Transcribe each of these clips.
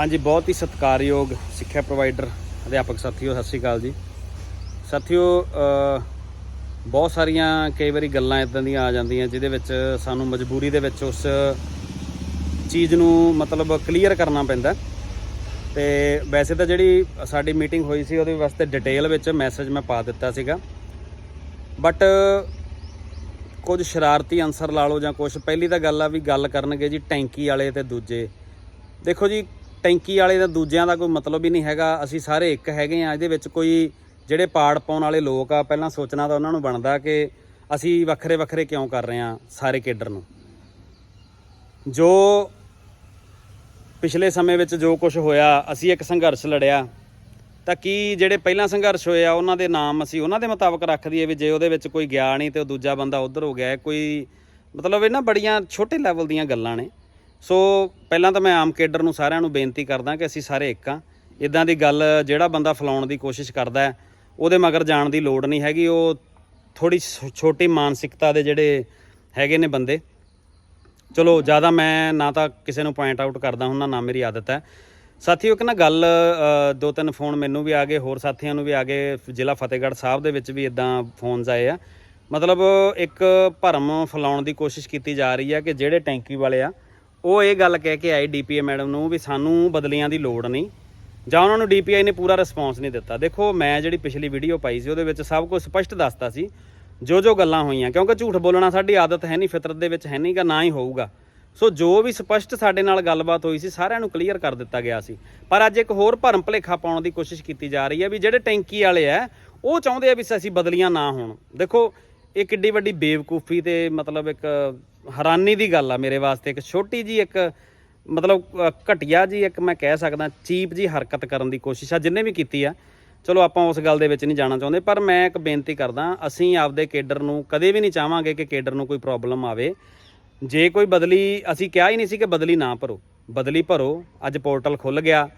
ਹਾਂਜੀ, ਬਹੁਤ ਹੀ ਸਤਿਕਾਰਯੋਗ ਸਿੱਖਿਆ ਪ੍ਰੋਵਾਈਡਰ, ਅਧਿਆਪਕ ਸਾਥੀਓ, ਸਤਿ ਸ਼੍ਰੀ ਅਕਾਲ ਜੀ। ਸਾਥੀਓ ਬਹੁਤ ਸਾਰੀਆਂ ਕਈ ਵਾਰੀ ਗੱਲਾਂ ਇਦਾਂ ਦੀਆਂ ਆ ਜਾਂਦੀਆਂ ਜਿਹਦੇ ਵਿੱਚ ਸਾਨੂੰ ਮਜਬੂਰੀ ਦੇ ਵਿੱਚ ਉਸ ਚੀਜ਼ ਨੂੰ ਮਤਲਬ ਕਲੀਅਰ ਕਰਨਾ ਪੈਂਦਾ। ਤੇ ਵੈਸੇ ਤਾਂ ਜਿਹੜੀ ਸਾਡੀ ਮੀਟਿੰਗ ਹੋਈ ਸੀ, ਉਹਦੇ ਵਾਸਤੇ ਡਿਟੇਲ ਵਿੱਚ ਮੈਸੇਜ ਮੈਂ ਪਾ ਦਿੱਤਾ ਸੀਗਾ। ਬਟ ਕੁਝ ਸ਼ਰਾਰਤੀ ਅਨਸਰ ਲਾ ਲਓ ਜਾਂ ਕੁਝ। ਪਹਿਲੀ ਤਾਂ ਗੱਲ ਆ ਵੀ ਗੱਲ ਕਰਨਗੇ ਜੀ ਟੈਂਕੀ ਵਾਲੇ ਤੇ ਦੂਜੇ। ਦੇਖੋ ਜੀ ਟੈਂਕੀ ਵਾਲੇ ਦਾ ਦੂਜਿਆਂ ਦਾ ਕੋਈ ਮਤਲਬ ਹੀ ਨਹੀਂ ਹੈਗਾ। ਅਸੀਂ ਸਾਰੇ ਇੱਕ ਹੈਗੇ ਆ। ਇਹਦੇ ਵਿੱਚ ਕੋਈ ਜਿਹੜੇ ਪਾੜ ਪਾਉਣ ਵਾਲੇ ਲੋਕ ਆ, ਪਹਿਲਾਂ ਸੋਚਣਾ ਤਾਂ ਉਹਨਾਂ ਨੂੰ ਬਣਦਾ ਕਿ ਅਸੀਂ ਵੱਖਰੇ ਵੱਖਰੇ ਕਿਉਂ ਕਰ ਰਹੇ ਆ ਸਾਰੇ ਕੇਡਰ ਨੂੰ। ਜੋ ਪਿਛਲੇ ਸਮੇਂ ਵਿੱਚ ਜੋ ਕੁਝ ਹੋਇਆ, ਅਸੀਂ ਇੱਕ ਸੰਘਰਸ਼ ਲੜਿਆ। ਤਾਂ ਕੀ ਜਿਹੜੇ ਪਹਿਲਾਂ ਸੰਘਰਸ਼ ਹੋਏ ਆ, ਉਹਨਾਂ ਦੇ ਨਾਮ ਅਸੀਂ ਉਹਨਾਂ ਦੇ ਮੁਤਾਬਕ ਰੱਖ ਦਈਏ ਵੀ ਜੇ ਉਹਦੇ ਵਿੱਚ ਕੋਈ ਗਿਆ ਨਹੀਂ ਤੇ ਉਹ ਦੂਜਾ ਬੰਦਾ ਉਧਰ ਹੋ ਗਿਆ। ਕੋਈ ਮਤਲਬ ਇਹ ਨਾ ਬੜੀਆਂ ਛੋਟੇ ਲੈਵਲ ਦੀਆਂ ਗੱਲਾਂ ਨੇ। ਸੋ ਪਹਿਲਾਂ ਤਾਂ ਮੈਂ ਆਮ ਕੇਡਰ ਨੂੰ ਸਾਰਿਆਂ ਨੂੰ ਬੇਨਤੀ ਕਰਦਾ ਕਿ ਅਸੀਂ ਸਾਰੇ ਇੱਕ ਆ ਇਦਾਂ ਦੀ ਗੱਲ ਜਿਹੜਾ ਬੰਦਾ ਫਲਾਉਣ ਦੀ ਕੋਸ਼ਿਸ਼ ਕਰਦਾ ਹੈ, ਉਹਦੇ ਮਗਰ ਜਾਣ ਦੀ ਲੋੜ ਨਹੀਂ ਹੈਗੀ। ਉਹ ਥੋੜੀ ਛੋਟੀ ਮਾਨਸਿਕਤਾ ਦੇ ਜਿਹੜੇ ਹੈਗੇ ਨੇ ਬੰਦੇ। ਚਲੋ, ਜ਼ਿਆਦਾ ਮੈਂ ਨਾ ਤਾਂ ਕਿਸੇ ਨੂੰ ਪੁਆਇੰਟ ਆਊਟ ਕਰਦਾ ਹੁੰਦਾ, ਨਾ ਮੇਰੀ ਆਦਤ ਹੈ। ਸਾਥੀਓ, ਇੱਕ ਨਾ ਗੱਲ ਦੋ ਤਿੰਨ ਫੋਨ ਮੈਨੂੰ ਵੀ ਆ ਗਏ, ਹੋਰ ਸਾਥੀਆਂ ਨੂੰ ਵੀ ਆ ਗਏ। ਜ਼ਿਲ੍ਹਾ ਫਤਿਹਗੜ੍ਹ ਸਾਹਿਬ ਦੇ ਵਿੱਚ ਵੀ ਇਦਾਂ ਫੋਨਸ ਆਏ ਆ। ਮਤਲਬ ਇੱਕ ਭਰਮ ਫੈਲਾਉਣ ਦੀ ਕੋਸ਼ਿਸ਼ ਕੀਤੀ ਜਾ ਰਹੀ ਹੈ ਕਿ ਜਿਹੜੇ ਟੈਂਕੀ ਵਾਲੇ ਆ ਉਹ ਇਹ ਗੱਲ ਕਹਿ ਕੇ ਆਏ ਡੀਪੀਏ ਮੈਡਮ ਨੂੰ ਵੀ ਸਾਨੂੰ ਬਦਲੀਆਂ ਦੀ ਲੋੜ ਨਹੀਂ। ਜਾਂ ਉਹਨਾਂ ਨੂੰ ਡੀਪੀਆਈ ਨੇ ਪੂਰਾ ਰਿਸਪੌਂਸ ਨਹੀਂ ਦਿੱਤਾ। ਦੇਖੋ, ਮੈਂ ਜਿਹੜੀ ਪਿਛਲੀ ਵੀਡੀਓ ਪਾਈ ਸੀ, ਉਹਦੇ ਵਿੱਚ ਸਭ ਕੁਝ ਸਪਸ਼ਟ ਦੱਸਤਾ ਸੀ, ਜੋ ਜੋ ਗੱਲਾਂ ਹੋਈਆਂ। ਕਿਉਂਕਿ ਝੂਠ ਬੋਲਣਾ ਸਾਡੀ ਆਦਤ ਹੈ ਨਹੀਂ, ਫਿਤਰਤ ਦੇ ਵਿੱਚ ਹੈ ਨਹੀਂਗਾ ਨਾ ਹੀ ਹੋਊਗਾ। ਸੋ ਜੋ ਵੀ ਸਪਸ਼ਟ ਸਾਡੇ ਨਾਲ ਗੱਲਬਾਤ ਹੋਈ ਸੀ, ਸਾਰਿਆਂ ਨੂੰ ਕਲੀਅਰ ਕਰ ਦਿੱਤਾ ਗਿਆ ਸੀ। ਪਰ ਅੱਜ ਇੱਕ ਹੋਰ ਭਰਮ ਭਲੇਖਾ ਪਾਉਣ ਦੀ ਕੋਸ਼ਿਸ਼ ਕੀਤੀ ਜਾ ਰਹੀ ਹੈ ਵੀ ਜਿਹੜੇ ਟੈਂਕੀ ਵਾਲੇ ਆ, ਉਹ ਚਾਹੁੰਦੇ ਆ ਵੀ ਅਸੀਂ ਬਦਲੀਆਂ ਨਾ ਹੋਣ। ਦੇਖੋ ਇਹ ਕਿੱਡੀ ਵੱਡੀ ਬੇਵਕੂਫੀ ਤੇ ਮਤਲਬ ਇੱਕ ਹੈਰਾਨੀ ਦੀ ਗੱਲ ਆ ਮੇਰੇ ਵਾਸਤੇ। ਇੱਕ ਛੋਟੀ ਜੀ ਇੱਕ ਮਤਲਬ ਅ, ਘਟੀਆ ਜੀ ਇੱਕ ਮੈਂ ਕਹਿ ਸਕਦਾ ਚੀਪ ਜੀ ਹਰਕਤ ਕਰਨ ਦੀ ਕੋਸ਼ਿਸ਼ ਆ ਜਿੰਨੇ ਵੀ ਕੀਤੀ ਆ। ਚਲੋ ਆਪਾਂ ਉਸ ਗੱਲ ਦੇ ਵਿੱਚ ਨਹੀਂ ਜਾਣਾ ਚਾਹੁੰਦੇ ਪਰ ਮੈਂ ਇੱਕ ਬੇਨਤੀ ਕਰਦਾ ਅਸੀਂ ਆਪਦੇ ਕੇਡਰ ਨੂੰ ਕਦੇ ਵੀ ਨਹੀਂ ਚਾਹਾਂਗੇ ਕਿ ਕੇਡਰ ਨੂੰ ਕੋਈ ਪ੍ਰੋਬਲਮ ਆਵੇ। ਜੇ ਕੋਈ ਬਦਲੀ ਅਸੀਂ ਕਿਹਾ ਹੀ ਨਹੀਂ ਸੀ ਕਿ ਬਦਲੀ ਨਾ ਭਰੋ। ਬਦਲੀ ਭਰੋ ਅੱਜ ਪੋਰਟਲ ਖੁੱਲ ਗਿਆ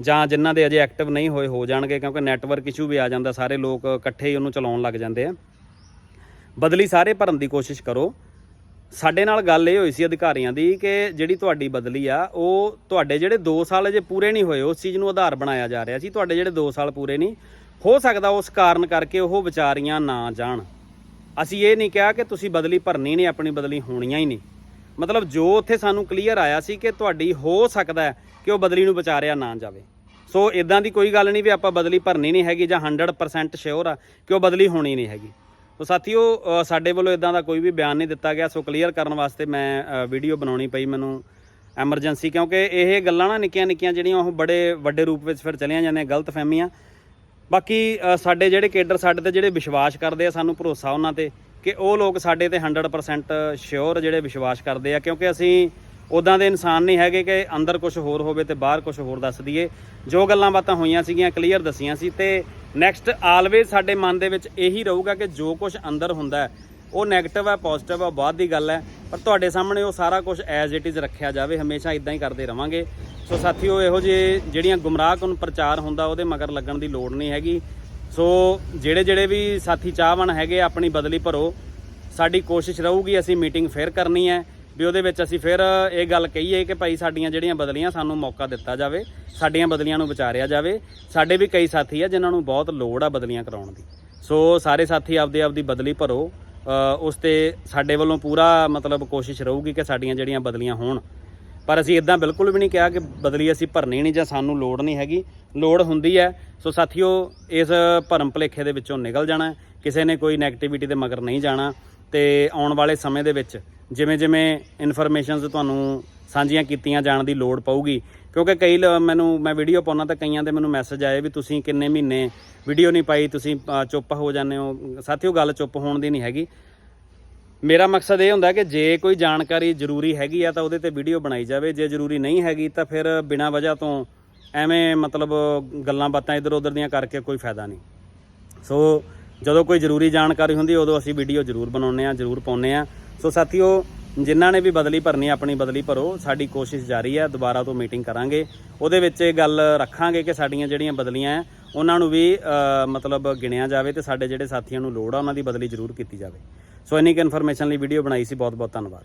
ਜਾਂ ਜਿਨ੍ਹਾਂ ਦੇ ਅਜੇ ਐਕਟਿਵ ਨਹੀਂ ਹੋਏ ਹੋ ਜਾਣਗੇ ਕਿਉਂਕਿ ਨੈਟਵਰਕ ਇਸ਼ੂ ਵੀ ਆ ਜਾਂਦਾ ਸਾਰੇ ਲੋਕ ਇਕੱਠੇ ਹੀ ਉਹਨੂੰ ਚਲਾਉਣ ਲੱਗ ਜਾਂਦੇ ਆ। ਬਦਲੀ ਸਾਰੇ ਭਰਨ ਦੀ ਕੋਸ਼ਿਸ਼ ਕਰੋ। ਸਾਡੇ ਨਾਲ ਗੱਲ ਇਹ ਹੋਈ ਸੀ ਅਧਿਕਾਰੀਆਂ ਦੀ ਕਿ ਜਿਹੜੀ ਤੁਹਾਡੀ ਬਦਲੀ ਆ, ਉਹ ਤੁਹਾਡੇ ਜਿਹੜੇ 2 ਸਾਲ ਅਜੇ ਪੂਰੇ ਨਹੀਂ ਹੋਏ, ਉਸ ਚੀਜ਼ ਨੂੰ ਆਧਾਰ ਬਣਾਇਆ ਜਾ ਰਿਹਾ ਸੀ, ਤੁਹਾਡੇ ਜਿਹੜੇ 2 ਸਾਲ ਪੂਰੇ ਨਹੀਂ, ਹੋ ਸਕਦਾ ਉਸ ਕਾਰਨ ਕਰਕੇ ਉਹ ਵਿਚਾਰੀਆਂ ਨਾ ਜਾਣ। ਅਸੀਂ ਇਹ ਨਹੀਂ ਕਿਹਾ ਕਿ ਤੁਸੀਂ ਬਦਲੀ ਭਰਨੀ ਨਹੀਂ, ਆਪਣੀ ਬਦਲੀ ਹੋਣੀਆਂ ਹੀ ਨਹੀਂ। ਮਤਲਬ ਜੋ ਉੱਥੇ ਸਾਨੂੰ ਕਲੀਅਰ ਆਇਆ ਸੀ ਕਿ ਤੁਹਾਡੀ ਹੋ ਸਕਦਾ ਕਿ ਉਹ ਬਦਲੀ ਨੂੰ ਵਿਚਾਰਿਆ ਨਾ ਜਾਵੇ। ਸੋ ਇਦਾਂ ਦੀ ਕੋਈ ਗੱਲ ਨਹੀਂ ਵੀ ਆਪਾਂ ਬਦਲੀ ਭਰਨੀ ਨਹੀਂ ਹੈਗੀ ਜਾਂ 100% ਸ਼ੋਰ ਆ ਕਿ ਉਹ ਬਦਲੀ ਹੋਣੀ ਨਹੀਂ ਹੈਗੀ। ਸੋ ਸਾਥੀਓ ਸਾਡੇ ਵੱਲੋਂ ਇਦਾਂ ਦਾ ਕੋਈ ਵੀ ਬਿਆਨ ਨਹੀਂ ਦਿੱਤਾ ਗਿਆ। ਸੋ ਕਲੀਅਰ ਕਰਨ ਵਾਸਤੇ ਮੈਂ ਵੀਡੀਓ ਬਣਾਉਣੀ ਪਈ ਮੈਨੂੰ ਐਮਰਜੈਂਸੀ ਕਿਉਂਕਿ ਇਹ ਗੱਲਾਂ ਨਾ ਨਿੱਕੀਆਂ ਨਿੱਕੀਆਂ ਜਿਹੜੀਆਂ ਉਹ ਬੜੇ ਵੱਡੇ ਰੂਪ ਵਿੱਚ ਫਿਰ ਚਲੀਆਂ ਜਾਂਦੀਆਂ ਗਲਤ ਫਹਿਮੀਆਂ ਬਾਕੀ ਸਾਡੇ ਜਿਹੜੇ ਕੇਡਰ ਸਾਡੇ ਤੇ ਜਿਹੜੇ ਵਿਸ਼ਵਾਸ ਕਰਦੇ ਆ, ਸਾਨੂੰ ਭਰੋਸਾ ਉਹਨਾਂ ਤੇ ਕਿ ਉਹ ਲੋਕ ਸਾਡੇ ਤੇ 100% ਸ਼ੋਰ ਜਿਹੜੇ ਵਿਸ਼ਵਾਸ ਕਰਦੇ ਆ, ਕਿਉਂਕਿ ਅਸੀਂ ਉਦਾਂ ਦੇ ਇਨਸਾਨ ਨਹੀਂ ਹੈਗੇ ਕਿ ਅੰਦਰ ਕੁਝ ਹੋਰ ਹੋਵੇ ਤੇ ਬਾਹਰ ਕੁਝ ਹੋਰ ਦੱਸ ਦਈਏ। ਜੋ ਗੱਲਾਂ ਬਾਤਾਂ ਹੋਈਆਂ ਸੀਗੀਆਂ ਕਲੀਅਰ ਦਸੀਆਂ ਸੀ ਤੇ ਨੈਕਸਟ ਆਲਵੇਜ਼ ਸਾਡੇ ਮਨ ਦੇ ਵਿੱਚ ਇਹੀ ਰਹੂਗਾ ਕਿ ਜੋ ਕੁਝ ਅੰਦਰ ਹੁੰਦਾ ਉਹ 네ਗੇਟਿਵ ਹੈ ਪੋਜ਼ਿਟਿਵ ਹੈ, ਉਹ ਬਾਅਦ ਦੀ ਗੱਲ ਹੈ। ਪਰ ਤੁਹਾਡੇ ਸਾਹਮਣੇ ਉਹ ਸਾਰਾ ਕੁਝ ਐਜ਼ ਇਟ ਇਜ਼ ਰੱਖਿਆ ਜਾਵੇ, ਹਮੇਸ਼ਾ ਇਦਾਂ ਹੀ ਕਰਦੇ ਰਵਾਂਗੇ। ਸੋ ਸਾਥੀਓ, ਇਹੋ ਜਿਹੇ ਜਿਹੜੀਆਂ ਗੁੰਮਰਾਹ ਕਨ ਪ੍ਰਚਾਰ ਹੁੰਦਾ, ਉਹਦੇ ਮਗਰ ਲੱਗਣ ਦੀ ਲੋੜ ਨਹੀਂ ਹੈਗੀ। ਸੋ ਜਿਹੜੇ ਜਿਹੜੇ ਵੀ ਸਾਥੀ ਚਾਹਵਣ ਹੈਗੇ, ਆਪਣੀ ਬਦਲੀ ਭਰੋ। ਸਾਡੀ ਕੋਸ਼ਿਸ਼ ਰਹੂਗੀ, ਅਸੀਂ ਮੀਟਿੰਗ ਫੇਰ ਕਰਨੀ ਹੈ। ਵੀ ਉਹਦੇ ਵਿੱਚ ਅਸੀਂ ਫਿਰ ਇਹ ਗੱਲ ਕਹੀਏ ਕਿ ਭਾਈ ਸਾਡੀਆਂ ਜਿਹੜੀਆਂ ਬਦਲੀਆਂ ਸਾਨੂੰ ਮੌਕਾ ਦਿੱਤਾ ਜਾਵੇ, ਸਾਡੀਆਂ ਬਦਲੀਆਂ ਨੂੰ ਵਿਚਾਰਿਆ ਜਾਵੇ, ਸਾਡੇ ਵੀ ਕਈ ਸਾਥੀ ਆ ਜਿਨ੍ਹਾਂ ਨੂੰ ਬਹੁਤ ਲੋੜ ਆ ਬਦਲੀਆਂ ਕਰਾਉਣ ਦੀ। ਸੋ ਸਾਰੇ ਸਾਥੀ ਆਪਦੇ ਆਪਦੀ ਬਦਲੀ ਭਰੋ ਉਸ ਤੇ ਸਾਡੇ ਵੱਲੋਂ ਪੂਰਾ ਮਤਲਬ ਕੋਸ਼ਿਸ਼ ਰਹੂਗੀ ਕਿ ਸਾਡੀਆਂ ਜਿਹੜੀਆਂ ਬਦਲੀਆਂ ਹੋਣ। ਪਰ ਅਸੀਂ ਇਦਾਂ ਬਿਲਕੁਲ ਵੀ ਨਹੀਂ ਕਿਹਾ ਕਿ ਬਦਲੀ ਅਸੀਂ ਭਰਨੀ ਨਹੀਂ ਜਾਂ ਸਾਨੂੰ ਲੋੜ ਨਹੀਂ ਹੈਗੀ। ਲੋੜ ਹੁੰਦੀ ਹੈ। ਸੋ ਸਾਥੀਓ, ਇਸ ਭਰਮ ਭਲੇਖੇ ਦੇ ਵਿੱਚੋਂ ਨਿਕਲ ਜਾਣਾ ਕਿਸੇ ਨੇ ਕੋਈ ਨੈਗੇਟਿਵਿਟੀ ਦੇ ਮਗਰ ਨਹੀਂ ਜਾਣਾ। ਤੇ ਆਉਣ ਵਾਲੇ ਸਮੇਂ ਦੇ ਵਿੱਚ ਜਿਵੇਂ ਜਿਵੇਂ ਇਨਫੋਰਮੇਸ਼ਨਸ ਤੁਹਾਨੂੰ ਸਾਂਝੀਆਂ ਕੀਤੀਆਂ ਜਾਣ ਦੀ ਲੋੜ ਪਊਗੀ, ਕਿਉਂਕਿ ਕਈ ਲ- ਮੈਨੂੰ, ਮੈਂ ਵੀਡੀਓ ਪਾਉਣਾ ਤਾਂ ਕਈਆਂ ਦੇ ਮੈਨੂੰ ਮੈਸੇਜ ਆਏ ਵੀ ਤੁਸੀਂ ਕਿੰਨੇ ਮਹੀਨੇ ਵੀਡੀਓ ਨਹੀਂ ਪਾਈ, ਤੁਸੀਂ ਚੁੱਪ ਹੋ ਜਾਂਦੇ ਹੋ। ਸਾਥੀਓ, ਗੱਲ ਚੁੱਪ ਹੋਣ ਦੀ ਨਹੀਂ ਹੈਗੀ। ਮੇਰਾ ਮਕਸਦ ਇਹ ਹੁੰਦਾ ਕਿ ਜੇ ਕੋਈ ਜਾਣਕਾਰੀ ਜ਼ਰੂਰੀ ਹੈਗੀ ਆ ਤਾਂ ਉਹਦੇ ਤੇ ਵੀਡੀਓ ਬਣਾਈ ਜਾਵੇ, ਜੇ ਜ਼ਰੂਰੀ ਨਹੀਂ ਹੈਗੀ ਤਾਂ ਫਿਰ ਬਿਨਾਂ ਵਜ੍ਹਾ ਤੋਂ ਐਵੇਂ ਮਤਲਬ ਗੱਲਾਂ ਬਾਤਾਂ ਇਧਰ ਉਧਰ ਦੀਆਂ ਕਰਕੇ ਕੋਈ ਫਾਇਦਾ ਨਹੀਂ। ਸੋ ਜਦੋਂ ਕੋਈ ਜ਼ਰੂਰੀ ਜਾਣਕਾਰੀ ਹੁੰਦੀ, ਉਦੋਂ ਅਸੀਂ ਵੀਡੀਓ ਜ਼ਰੂਰ ਬਣਾਉਂਦੇ ਆ ਜ਼ਰੂਰ ਪਾਉਂਦੇ ਆ ਸੋ ਸਾਥੀਓ, ਜਿਨ੍ਹਾਂ ਨੇ ਵੀ ਬਦਲੀ ਭਰਨੀ, ਆਪਣੀ ਬਦਲੀ ਭਰੋ। ਸਾਡੀ ਕੋਸ਼ਿਸ਼ ਜਾਰੀ ਹੈ, ਦੁਬਾਰਾ ਤੋਂ ਮੀਟਿੰਗ ਕਰਾਂਗੇ। ਉਹਦੇ ਵਿੱਚ ਇਹ ਗੱਲ ਰੱਖਾਂਗੇ ਕਿ ਸਾਡੀਆਂ ਜਿਹੜੀਆਂ ਬਦਲੀਆਂ ਹੈ, ਉਹਨਾਂ ਨੂੰ ਵੀ ਮਤਲਬ ਗਿਣਿਆ ਜਾਵੇ ਤੇ ਸਾਡੇ ਜਿਹੜੇ ਸਾਥੀਆਂ ਨੂੰ ਲੋੜ ਆ, ਉਹਨਾਂ ਦੀ ਬਦਲੀ ਜ਼ਰੂਰ ਕੀਤੀ ਜਾਵੇ। ਸੋ ਇੰਨੀ ਕੁ ਇਨਫੋਰਮੇਸ਼ਨ ਲਈ ਵੀਡੀਓ ਬਣਾਈ ਸੀ ਬਹੁਤ ਬਹੁਤ ਧੰਨਵਾਦ।